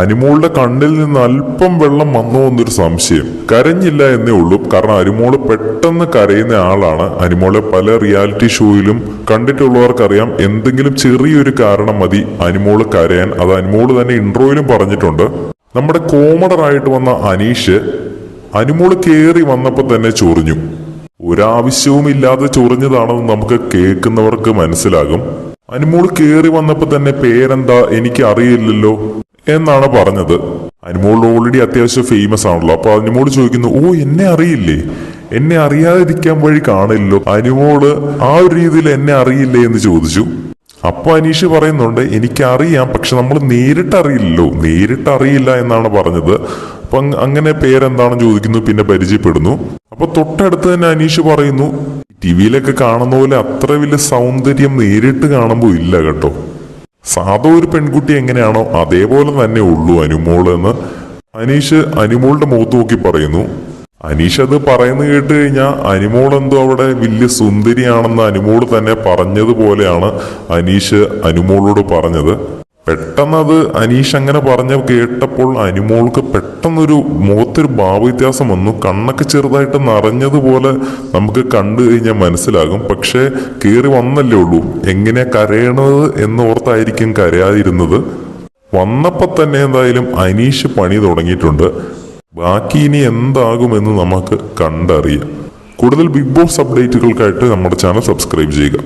അനുമോളുടെ കണ്ണിൽ നിന്ന് അല്പം വെള്ളം വന്നു എന്നൊരു സംശയം. കരഞ്ഞില്ല എന്നേ ഉള്ളൂ. കാരണം അനുമോൾ പെട്ടെന്ന് കരയുന്ന ആളാണ്. അനുമോളെ പല റിയാലിറ്റി ഷോയിലും കണ്ടിട്ടുള്ളവർക്കറിയാം. എന്തെങ്കിലും ചെറിയൊരു കാരണം മതി അനുമോൾ കരയാൻ. അത് അനുമോൾ തന്നെ ഇൻട്രോയിലും പറഞ്ഞിട്ടുണ്ട്. നമ്മുടെ കോമഡറായിട്ട് വന്ന അനീഷ് അനുമോൾ കയറി വന്നപ്പോൾ തന്നെ ചൊറിഞ്ഞു. ഒരാവശ്യവും ഇല്ലാതെ ചൊറിഞ്ഞതാണെന്ന് നമുക്ക് കേൾക്കുന്നവർക്ക് മനസ്സിലാകും. അനുമോൾ കയറി വന്നപ്പോൾ തന്നെ പേരെന്താ എനിക്ക് അറിയില്ലല്ലോ എന്നാണ് പറഞ്ഞത്. അനുമോൾ ഓൾറെഡി അത്യാവശ്യം ഫേമസ് ആണല്ലോ. അപ്പൊ അനുമോൾ ചോദിക്കുന്നു ഓ എന്നെ അറിയില്ലേ? എന്നെ അറിയാതിരിക്കാൻ വഴി കാണില്ലല്ലോ. അനുമോൾ ആ ഒരു രീതിയിൽ എന്നെ അറിയില്ലേ എന്ന് ചോദിച്ചു. അപ്പൊ അനീഷ് പറയുന്നുണ്ട് എനിക്കറിയാം പക്ഷെ നമ്മൾ നേരിട്ട് അറിയില്ലല്ലോ. നേരിട്ട് അറിയില്ല എന്നാണ് പറഞ്ഞത്. അപ്പൊ അങ് അങ്ങനെ പേരെന്താണെന്ന് ചോദിക്കുന്നു പിന്നെ പരിചയപ്പെടുന്നു. അപ്പൊ തൊട്ടടുത്ത് തന്നെ അനീഷ് പറയുന്നു ടി വിയിലൊക്കെ കാണുന്ന പോലെ അത്ര വലിയ സൗന്ദര്യം നേരിട്ട് കാണുമ്പോൾ ഇല്ല കേട്ടോ. സാധാ ഒരു പെൺകുട്ടി എങ്ങനെയാണോ അതേപോലെ തന്നെ ഉള്ളൂ അനുമോൾ എന്ന് അനീഷ് അനുമോളുടെ മുഖത്ത് നോക്കി പറയുന്നു. അനീഷ് അത് പറയുന്നത് കേട്ട് കഴിഞ്ഞാൽ അനുമോൾ എന്തോ അവിടെ വലിയ സുന്ദരിയാണെന്ന് അനുമോൾ തന്നെ പറഞ്ഞതുപോലെയാണ് അനീഷ് അനുമോളോട് പറഞ്ഞത്. പെട്ടെന്നത് അനീഷ് അങ്ങനെ പറഞ്ഞ കേട്ടപ്പോൾ അനുമോൾക്ക് പെട്ടെന്നൊരു മുഖത്തൊരു ഭാവവ്യത്യാസം വന്നു. കണ്ണൊക്കെ ചെറുതായിട്ട് നിറഞ്ഞതുപോലെ നമുക്ക് കണ്ടു കഴിഞ്ഞാൽ മനസ്സിലാകും. പക്ഷേ കയറി വന്നല്ലേ ഉള്ളൂ. എങ്ങനെ കരയണത് എന്നോർത്തായിരിക്കും കരയാതിരുന്നത്. വന്നപ്പോൾ തന്നെ എന്തായാലും അനീഷ് പണി തുടങ്ങിയിട്ടുണ്ട്. ബാക്കി ഇനി എന്താകുമെന്ന് നമുക്ക് കണ്ടറിയാം. കൂടുതൽ ബിഗ് ബോസ് അപ്ഡേറ്റുകൾക്കായിട്ട് നമ്മുടെ ചാനൽ സബ്സ്ക്രൈബ് ചെയ്യുക.